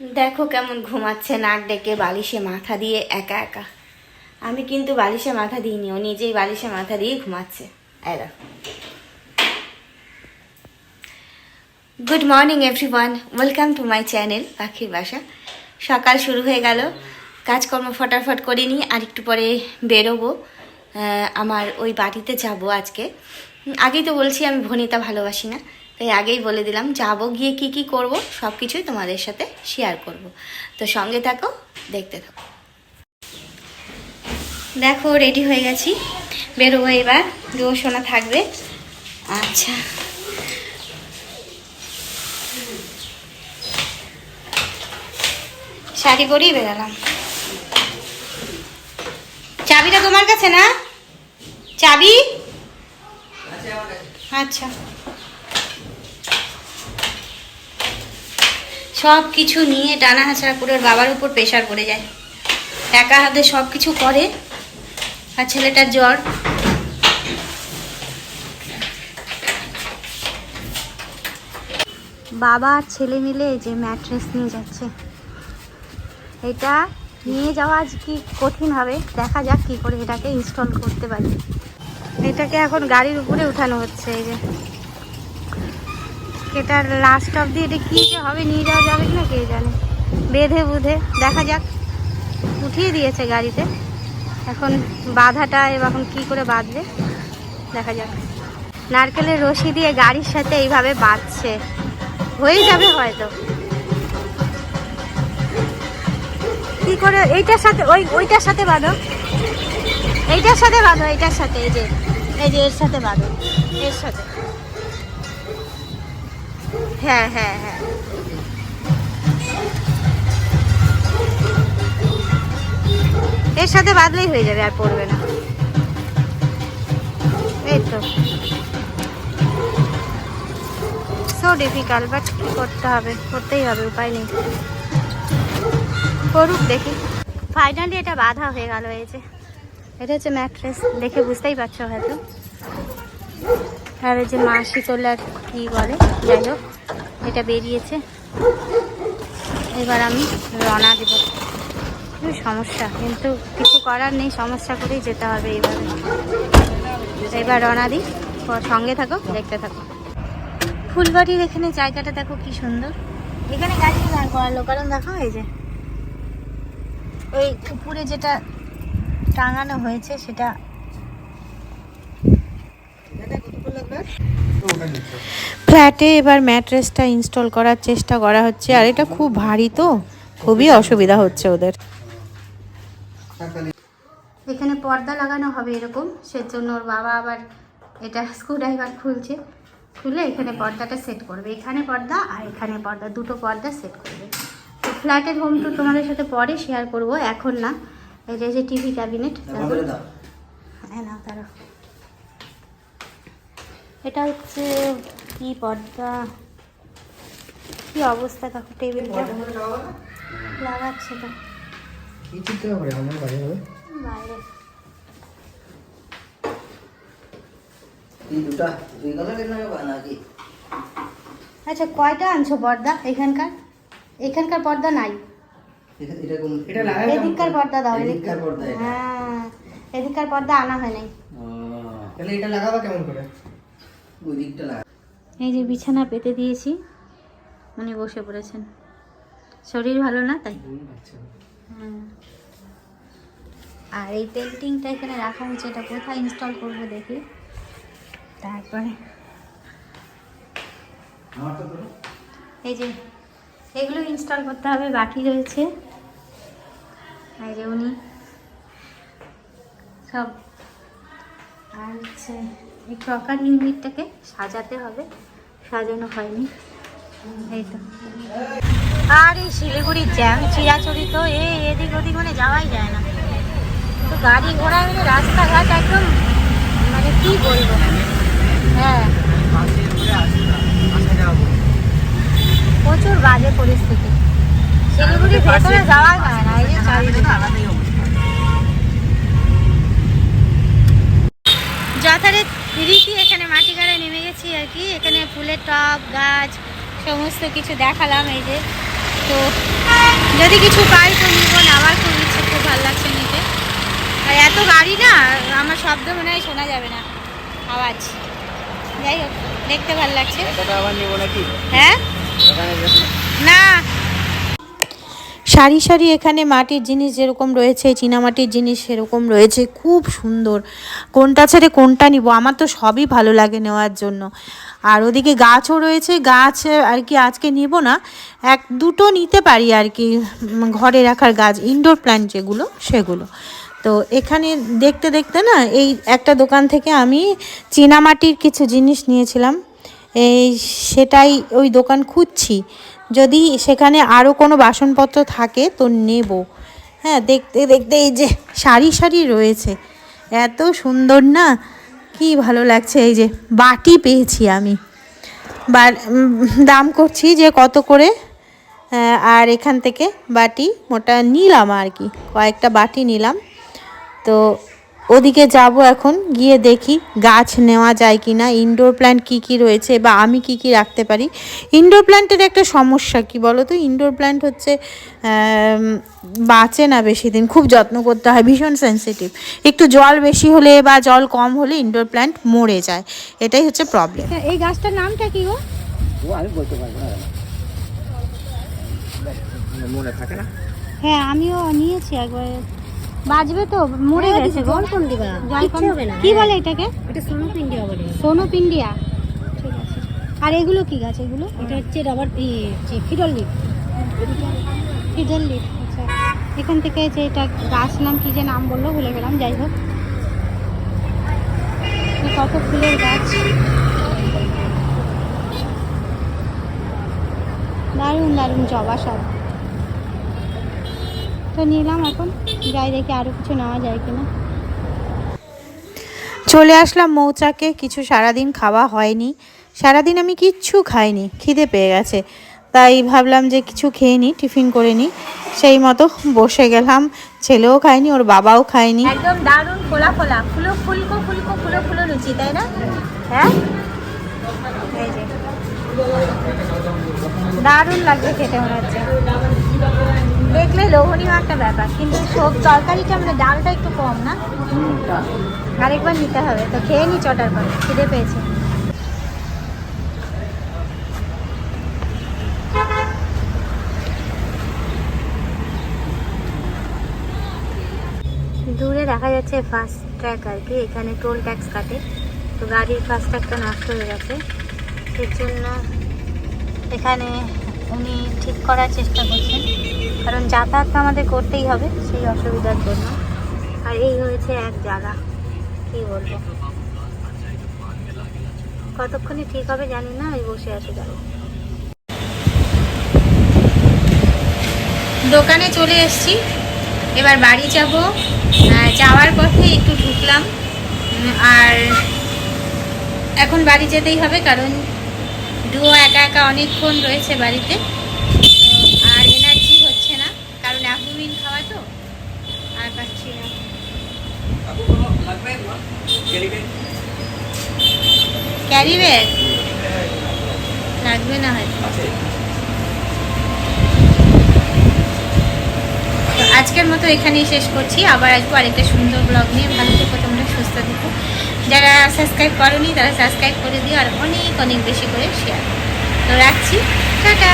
দেখো কেমন ঘুমাচ্ছে নাক ডেকে বালিশে মাথা দিয়ে একা একা। আমি কিন্তু বালিশে মাথা দিইনি, ও নিজেই বালিশে মাথা দিয়ে ঘুমাচ্ছে। দেখো। Good morning everyone welcome to my channel পাখির বাসা। সকাল শুরু হয়ে গেল। কাজকর্ম ফটাফট করে আর একটু পরে বেরোবো। আমার ওই বাড়িতে যাব আজকে। আগেই তো বলছি আমি ভনিতা ভালোবাসি না। তাই আগেই বলে দিলাম, যাব গিয়ে কি কি করব সব কিছুই তোমাদের সাথে শেয়ার করব। তো সঙ্গে থাকো, দেখতে থাকো। দেখো রেডি হয়ে গেছি। বেরোবো এবার রো সোনা থাকবে। আচ্ছা। শাড়ি পরেই বেরালাম। চাবিটা তোমার কাছে না? চাবি? আচ্ছা। সব কিছু নিয়ে টানা হাঁচড়া করে ওর বাবার উপর প্রেশার পড়ে যায়। একা হাতে সব কিছু করে, আর ছেলেটার জ্বর। বাবা আর ছেলে মিলে যে ম্যাট্রেস নিয়ে যাচ্ছে। এটা নিয়ে যাওয়া আজ কি কঠিন হবে? দেখা যাক কি করে এটাকে ইনস্টল করতে পারি। এটাকে এখন গাড়ির উপরে উঠানো হচ্ছে এই যে। এটার লাস্ট অবধি এটা কী যে হবে, নিয়ে যাওয়া যাবে কিনা কে জানে। বেঁধে বুধে, দেখা যাক। উঠিয়ে দিয়েছে গাড়িতে। এখন বাধাটা এখন কি করে বাঁধবে, দেখা যাক। নারকেলের রশি দিয়ে গাড়ির সাথে এইভাবে বাঁধছে। হয়ে যাবে হয়তো। কি করে, এইটার সাথে, ওই, ওইটার সাথে বাঁধো। এইটার সাথে বাঁধো, এইটার সাথে, এই যে এই যে এর সাথে বাঁধো, এর সাথে। হ্যাঁ হ্যাঁ হ্যাঁ। এর সাথে বাঁধলেই হয়ে যাবে, আর পড়বে না। এই তো। সো ডিফিকাল্ট বাট করতে হবে? করতেই হবে, উপায় নেই। করুক দেখি। ফাইনালি এটা বাধা হয়ে গেল, এই যে। এটা হচ্ছে ম্যাট্রেস দেখে বুঝতেই পারছ হয়তো। আর এই যে চলে আর কি বলে? যাই হোক, এটা বেরিয়েছে। এবার আমি রওনা দেব। সমস্যা, কিন্তু কিছু করার নেই, সমস্যা করেই যেতে হবে এইভাবে। এবার রওনা দিই। সঙ্গে থাকো, দেখতে থাকো। ফুলবাড়ির এখানে জায়গাটা দেখো কি সুন্দর। এখানে গাড়ি দাঁড় করালো, কারণ দেখো এই যে, এই উপরে যেটা টাঙানো হয়েছে, সেটা ফ্ল্যাটে এবার ম্যাট্রেসটা ইনস্টল করার চেষ্টা করা হচ্ছে আর এটা খুব ভারী তো খুবই অসুবিধা হচ্ছে ওদের। এখানে পর্দা লাগানো হবে এরকম সেজন্য ওর বাবা আবার এটা স্ক্রুড্রাইভার খুলছে খুলে এখানে পর্দাটা সেট করবে এখানে পর্দা আর এখানে পর্দা দুটো পর্দা সেট করবে। তো ফ্ল্যাটের হোম টুর তোমাদের সাথে পরে শেয়ার করব এখন না এটা যে টিভি ক্যাবিনেট হ্যাঁ না তারা এটা হচ্ছে কি পর্দা? কি অবস্থা দেখো টেবিলটা লাগাচ্ছে তো। কি চিন্তা করে? আমার বাড়ি হবে। বাইরে। এই দুটা দুই কালারের লাগে নাকি? আচ্ছা কয়টা আনছো পর্দা এখানকার? এখানকার পর্দা নাই। এদিককার পর্দা দাও এদিককার পর্দা হ্যাঁ এদিককার পর্দা আনা হয় নাই। তাহলে এটা লাগাবা কেমন করে? ওই দিকটা লাগা এই যে বিছানা পেতে দিয়েছি। উনি বসে পড়েছেন। শরীর ভালো না তাই। আর এই পেন্টিংটা এখানে রাখা হয়েছে এটা কোথায় ইনস্টল করব দেখি? তারপরে এই যে এগুলো ইনস্টল করতে হবে বাকি রয়েছে। এই যে উনি সব আর হচ্ছে এই ইউনিটটাকে সাজাতে হবে। সাজানো হয়নি। এই তো। আর এই শিলিগুড়ির জ্যাম চিরাচরি তো এদিক ওদিক মানে যাওয়াই যায় না। তো গাড়ি ঘোড়া মিলে রাস্তাঘাট একদম মানে কি বলব? হ্যাঁ। প্রচুর বাজে পরিস্থিতি। শিলিগুড়ির ভেতরে যাওয়া যায় না, এই যে চারিদিকে। যথারীত রীতি এখানে মাটি গাড়ে নেমে গেছি আর কি? এখানে ফুলের টব গাছ সমস্ত কিছু দেখালাম এই যে। তো যদি কিছু পাই তো নিব না আমার খুব ইচ্ছে খুব ভালো লাগছে নিতে। আর এত গাড়ি না আমার শব্দ মনে হয় শোনা যাবে না। আওয়াজ। যাই হোক দেখতে ভালো লাগছে। হ্যাঁ? না সারি সারি এখানে মাটির জিনিস যেরকম রয়েছে, চীনামাটির জিনিস সেরকম রয়েছে। খুব সুন্দর। কোনটা ছেড়ে কোনটা নিব? আমার তো সবই ভালো লাগে নেওয়ার জন্য। আর ওদিকে গাছও রয়েছে। গাছ আর কি আজকে নিব না। এক, দুটো নিতে পারি আর কি ঘরে রাখার গাছ ইনডোর প্ল্যান্ট যেগুলো, সেগুলো। তো এখানে দেখতে দেখতে না, এই একটা দোকান থেকে আমি চীনামাটির কিছু জিনিস নিয়েছিলাম। এই সেটাই ওই দোকান খুঁজছি। যদি সেখানে আরও কোনো বাসনপত্র থাকে, তো নেব। হ্যাঁ দেখতে দেখতে এই যে সারি সারি রয়েছে। এত সুন্দর না? কি ভালো লাগছে, এই যে বাটি পেয়েছি আমি। দাম করছি যে কত করে? আর এখান থেকে বাটি মোটা নিলাম আর কি। কয়েকটা বাটি নিলাম। তো ওদিকে যাব এখন গিয়ে দেখি গাছ নেওয়া যায় কি না ইনডোর প্ল্যান্ট কী কী রয়েছে বা আমি কি কি রাখতে পারি। ইনডোর প্ল্যান্টের একটা সমস্যা কি বলো তো ইনডোর প্ল্যান্ট হচ্ছে বাঁচে না বেশি দিন খুব যত্ন করতে হয় ভীষণ সেন্সিটিভ একটু জল বেশি হলে বা জল কম হলে ইনডোর প্ল্যান্ট মরে যায় এটাই হচ্ছে প্রবলেম এই গাছটার নামটা কি গো? ও আমি বলতে পারব না মনে থাকে না। হ্যাঁ আমিও নিয়েছি একবার। বাজবে তো মরে গেছে গো। কোন দিবা? জল কিচ্ছু হবে না। কি বলে এটাকে? এটা সোনো পিন্ডিয়া বলে। সোনো পিন্ডিয়া ঠিক আছে। আর এগুলো কি গাছ এগুলো? এটা হচ্ছে rubber fiddle lip fiddle leaf আচ্ছা। এখান থেকে যে এটা গাছ নাম কি যে নাম বলল ভুলে গেলাম যাই হোক। কত ফুলের গাছ? দারুণ দারুণ জবা সব। তো নিলাম এখন যাই দেখি আরও কিছু নেওয়া যায় কিনা। চলে আসলাম মৌচাকে কিছু সারাদিন খাওয়া হয়নি। সারাদিন আমি কিচ্ছু খাইনি খিদে পেয়ে গেছে। তাই ভাবলাম যে কিছু খেয়ে নিই টিফিন করে নিই সেই মতো বসে গেলাম ছেলেও খায়নি ওর বাবাও খায়নি। একদম দারুণ ফোলা ফোলা ফুলো ফুলকো ফুলকো ফুলো ফুলো লুচি তাই না? হ্যাঁ? দারুণ লাগবে খেতে মনে হচ্ছে। দেখলে লোভনীয় একটা ব্যাপার। কিন্তু সব তরকারিটা মানে ডালটা একটু কম না? আরেকবার নিতে হবে। তো খেয়ে নি চটার পরে, খিদে পেয়েছে। দূরে দেখা যাচ্ছে ফাস্ট ট্র্যাক আর কি। এখানে টোল ট্যাক্স কাটে। তো গাড়ির ফাস্ট ট্র্যাকটা নষ্ট হয়ে গেছে। এর জন্য এখানে উনি ঠিক করার চেষ্টা করছেন। কারণ যাতায়াত আমাদের করতেই হবে সেই অসুবিধার জন্য। আর এই হয়েছে এক জায়গা। কী বলব? কতক্ষণে ঠিক হবে জানি না ওই বসে আছে গাড়ি দোকানে চলে এসেছি। এবার বাড়ি যাব। যাওয়ার পথে একটু ঢুকলাম। আর এখন বাড়ি যেতেই হবে, কারণ ডুয়ো একা একা অনেকক্ষণ রয়েছে বাড়িতে। আর এনার্জি হচ্ছে না, কারণ অ্যাকুমিন খাওয়া তো, আর পাচ্ছি না। লাগবে না হয়তো। আজকের মতো এখানেই শেষ করছি। আবার আসব আরেকটা সুন্দর ব্লগ নিয়ে। ভালো থেকো, তোমরা সুস্থ থেকো। যারা সাবস্ক্রাইব করোনি, তারা সাবস্ক্রাইব করে দিও আর অনেক অনেক বেশি করে শেয়ার তো রাখছি। টাটা!